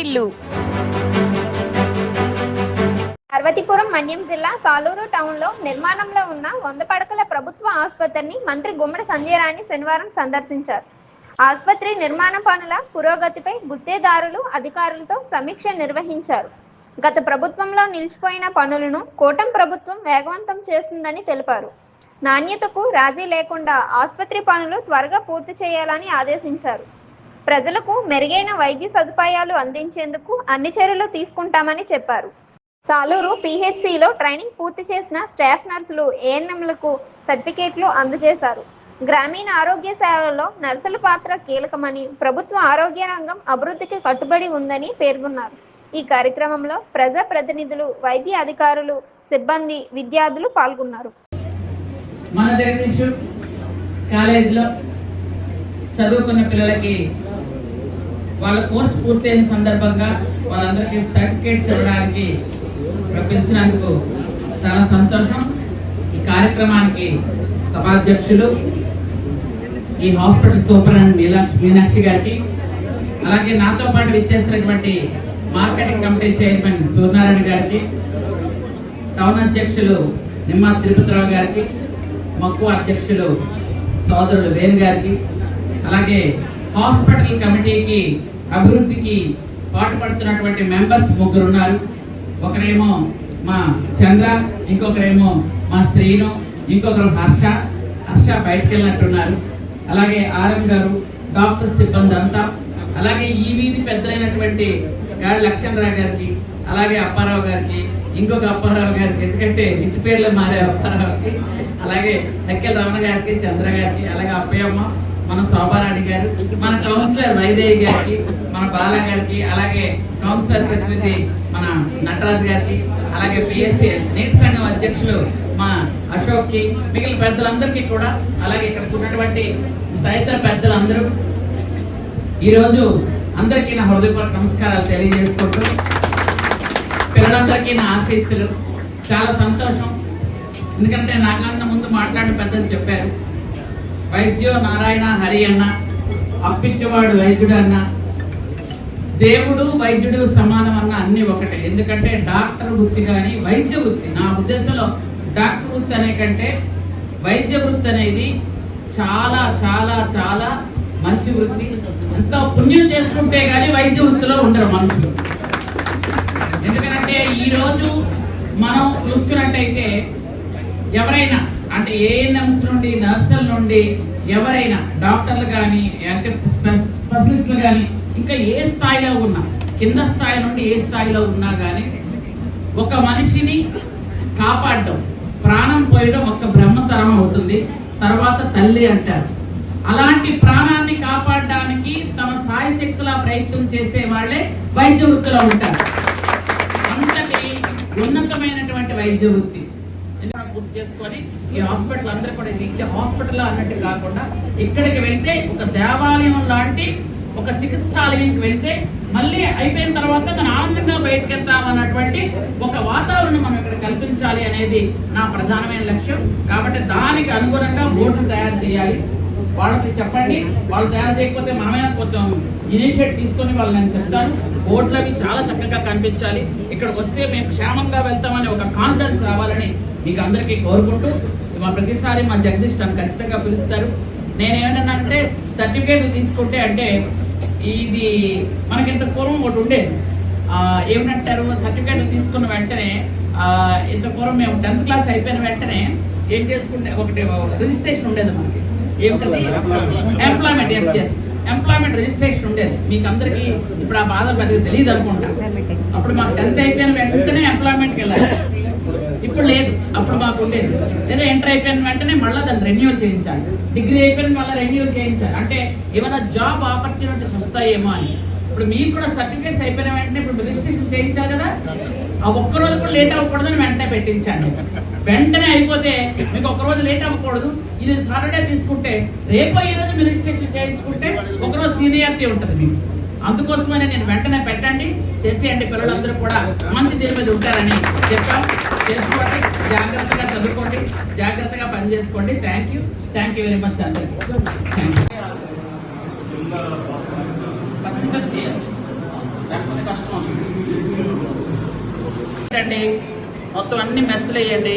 వారిల్లు పార్వతీపురం మన్యం జిల్లా సాలూరు టౌన్లో నిర్మాణంలో ఉన్న వంద పడకల ప్రభుత్వ ఆసుపత్రిని మంత్రి గుమ్మడి సంధ్యరాణి శనివారం సందర్శించారు. ఆసుపత్రి నిర్మాణ పనుల పురోగతిపై గుత్తేదారులు అధికారులతో సమీక్ష నిర్వహించారు. గత ప్రభుత్వంలో నిలిచిపోయిన పనులను కూటం ప్రభుత్వం వేగవంతం చేస్తుందని తెలిపారు. నాణ్యతకు రాజీ లేకుండా ఆసుపత్రి పనులు త్వరగా పూర్తి చేయాలని ఆదేశించారు. ప్రజలకు మెరుగైన వైద్య సదుపాయాలు అందించేందుకు అన్ని చర్యలు తీసుకుంటామని చెప్పారు. సాలూరు పిహెచ్సిలో ట్రైనింగ్ పూర్తి చేసిన స్టాఫ్ నర్సులు ఏఎన్ఎంలకు సర్టిఫికేట్లు అందజేశారు. గ్రామీణ ఆరోగ్య సేవలలో నర్సుల పాత్ర కీలకమని ప్రభుత్వ ఆరోగ్య రంగం అభివృద్ధికి కట్టుబడి ఉందని పేర్కొన్నారు. ఈ కార్యక్రమంలో ప్రజా ప్రతినిధులు వైద్య అధికారులు సిబ్బంది విద్యార్థులు పాల్గొన్నారు. మన కాలేజీలో చదువుకున్న పిల్లలకి వాళ్ళ కోర్స్ పూర్తయిన సందర్భంగా వాళ్ళందరికీ సర్టిఫికేట్స్ ఇవ్వడానికి ప్రకటించినందుకు చాలా సంతోషం. ఈ కార్యక్రమానికి సభాధ్యక్షులు ఈ హాస్పిటల్ సూపరింటెండెంట్ మీనాక్షి మీనాక్షి గారికి అలాగే నాతో పాటు విచ్చేసినటువంటి మార్కెటింగ్ కమిటీ చైర్మన్ సూర్యనారాయణ గారికి టౌన్ అధ్యక్షులు నిమ్మ తిరుపతిరావు గారికి మక్కువ అధ్యక్షులు సోదరుడు వేణు గారికి అలాగే హాస్పిటల్ కమిటీకి అభివృద్ధికి పాటుపడుతున్నటువంటి మెంబర్స్ ముగ్గురు ఉన్నారు. ఒకరేమో మా చంద్ర ఇంకొకరేమో మా శ్రీను ఇంకొకరు హర్ష. హర్ష బయటకు వెళ్ళినట్టున్నారు అలాగే ఆర్ఎం గారు డాక్టర్ సిబ్బంది అంతా. అలాగే ఈ వీధి పెద్దలైనటువంటి గాడి లక్ష్మణరావు గారికి అలాగే అప్పారావు గారికి ఇంకొక అప్పారావు గారికి ఎందుకంటే ఇంటి పేర్లు మారే అప్పారావుకి. అలాగే అక్కెల రమణ గారికి చంద్ర గారికి అలాగే అప్పయమ్మ మన శోభారాణి గారు మన కౌన్సిలర్ వైదేవి గారికి మన బాల గారికి అలాగే కౌన్సిలర్ ప్రతినిధి మన నటరాజ్ గారికి అలాగే పిఎస్సి నేటి సంఘం అధ్యక్షులు మా అశోక్కి మిగిలిన పెద్దలందరికీ కూడా అలాగే ఇక్కడ ఉన్నటువంటి తదితర పెద్దలందరూ ఈరోజు అందరికీ నా హృదయపూర్వక నమస్కారాలు తెలియజేసుకుంటూ పిల్లలందరికీ నా ఆశీస్సులు. చాలా సంతోషం. ఎందుకంటే నాకన్నా ముందు మాట్లాడిన పెద్దలు చెప్పారు. వైద్యో నారాయణ హరి అన్న అప్పించేవాడు వైద్యుడు అన్న. దేవుడు వైద్యుడు సమానం అన్న అన్ని ఒకటే. ఎందుకంటే డాక్టర్ వృత్తి కానీ వైద్య వృత్తి. నా ఉద్దేశంలో డాక్టర్ వృత్తి అనే కంటే వైద్య వృత్తి అనేది చాలా చాలా చాలా మంచి వృత్తి. ఎంతో పుణ్యం చేసుకుంటే కానీ వైద్య వృత్తిలో ఉండరు మనుషులు. ఎందుకంటే ఈ రోజు మనం చూసుకున్నట్టయితే ఎవరైనా అంటే ఏఎన్ఎంస్ నుండి నర్సుల నుండి ఎవరైనా డాక్టర్లు కానీ అంటే స్పె- స్పెషలిస్టులు కానీ ఇంకా ఏ స్థాయిలో ఉన్నా కింద స్థాయి నుండి ఏ స్థాయిలో ఉన్నా కానీ ఒక మనిషిని కాపాడడం ప్రాణం పోయడం ఒక బ్రహ్మతరం అవుతుంది. తర్వాత తల్లి అంటారు. అలాంటి ప్రాణాన్ని కాపాడడానికి తమ సాయి శక్తుల ప్రయత్నం చేసే వాళ్ళే వైద్య వృత్తిలో ఉంటారు. అంతటి ఉన్నతమైనటువంటి వైద్య వృత్తి ఎందుకంటే చేసుకొని ఈ హాస్పిటల్ అందరూ కూడా ఇది హాస్పిటల్ అన్నట్టు కాకుండా ఇక్కడికి వెళ్తే ఒక దేవాలయం లాంటి ఒక చికిత్సాలయంకి వెళ్తే మళ్ళీ అయిపోయిన తర్వాత మనం ఆనందంగా బయటకు వెళ్తాం అన్నటువంటి ఒక వాతావరణం మనం ఇక్కడ కల్పించాలి అనేది నా ప్రధానమైన లక్ష్యం. కాబట్టి దానికి అనుగుణంగా బోర్డు తయారు చేయాలి. వాళ్ళకి చెప్పండి. వాళ్ళు తయారు చేయకపోతే మనమే కొంచెం ఇనిషియేట్ తీసుకొని వాళ్ళు నేను చెప్తాను. బోర్డులు అవి చాలా చక్కగా కనిపించాలి. ఇక్కడికి వస్తే మేము క్షేమంగా వెళ్తామని ఒక కాన్ఫిడెన్స్ రావాలని మీకు అందరికీ కోరుకుంటూ మా ప్రతిసారి మా జగదీష్ నన్ను ఖచ్చితంగా పిలుస్తారు. అంటే సర్టిఫికేట్ తీసుకుంటే అంటే ఇది మనకి ఇంత పూర్వం ఒకటి ఉండేది. ఆ, ఏమంటారు సర్టిఫికేట్ తీసుకున్న వెంటనే ఇంత పూర్వం మేము టెన్త్ క్లాస్ అయిపోయిన వెంటనే ఏం చేసుకుంటే ఒకటి రిజిస్ట్రేషన్ ఉండేది మనకి. ఏమిటది ఎంప్లాయ్మెంట్ ఎస్ఎస్ ఎంప్లాయ్మెంట్ రిజిస్ట్రేషన్ ఉండేది. మీకు అందరికి ఇప్పుడు ఆ బాధలు పెద్దగా తెలియదు అనుకుంటా. అప్పుడు మాకు టెన్త్ అయిపోయిన వెంటనే ఎంప్లాయ్మెంట్కి వెళ్ళాలి ఇప్పుడు లేదు అప్పుడు మాకు ఉండేది. లేదా ఎంటర్ అయిపోయిన వెంటనే మళ్ళీ దాన్ని రెన్యూల్ చేయించాలి. డిగ్రీ అయిపోయిన మళ్ళీ రెన్యూల్ చేయించాలి. అంటే ఏమైనా జాబ్ ఆపర్చునిటీస్ వస్తాయేమో అని. ఇప్పుడు మీకు కూడా సర్టిఫికేట్స్ అయిపోయిన వెంటనే ఇప్పుడు రిజిస్ట్రేషన్ చేయించాలి కదా? ఆ ఒక్క రోజు కూడా లేట్ అవ్వకూడదని వెంటనే పెట్టించండి వెంటనే అయిపోతే మీకు ఒక రోజు లేట్ అవ్వకూడదు. ఇది సాటర్డే తీసుకుంటే రేపు ఈ రోజు మీరు రిజిస్ట్రేషన్ చేయించుకుంటే ఒక రోజు సీనియారిటీ ఉంటుంది మీకు. అందుకోసమనే నేను వెంటనే పెట్టండి. చేసేయండి పిల్లలందరూ కూడా. మంచి దీని మీద ఉంటారని చెప్పాం. చేసుకోండి. జాగ్రత్తగా చదువుకోండి. జాగ్రత్తగా పని చేసుకోండి. Thank you thank you very much అందరికీ. కష్టం మొత్తం అన్ని మెస్సులు వేయండి.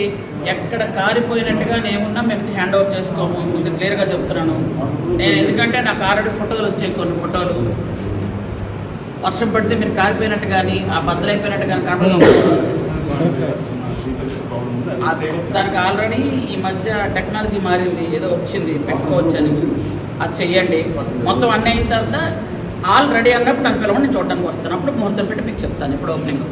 ఎక్కడ కారిపోయినట్టుగా నేమున్నా మేము హ్యాండ్ ఓవర్ చేసుకోము. ముందు క్లియర్గా చెప్తున్నాను. నేను ఎందుకంటే నాకు ఆల్రెడీ ఫోటోలు వచ్చాయి కొన్ని ఫోటోలు. వర్షం పడితే మీరు కారిపోయినట్టు కానీ ఆ బద్దలైపోయినట్టు కానీ కనపడదు. దానికి ఆల్రెడీ ఈ మధ్య టెక్నాలజీ మారింది ఏదో వచ్చింది పెట్టుకోవచ్చు అని అది చెయ్యండి. మొత్తం అన్నీ అయిన తర్వాత ఆల్ రెడీ అన్నప్పుడు నాకు పిలవండి నేను చూడడానికి వస్తాను. అప్పుడు ముహూర్తం పెట్టి మీకు చెప్తాను. ఇప్పుడు ఓపెనింగ్.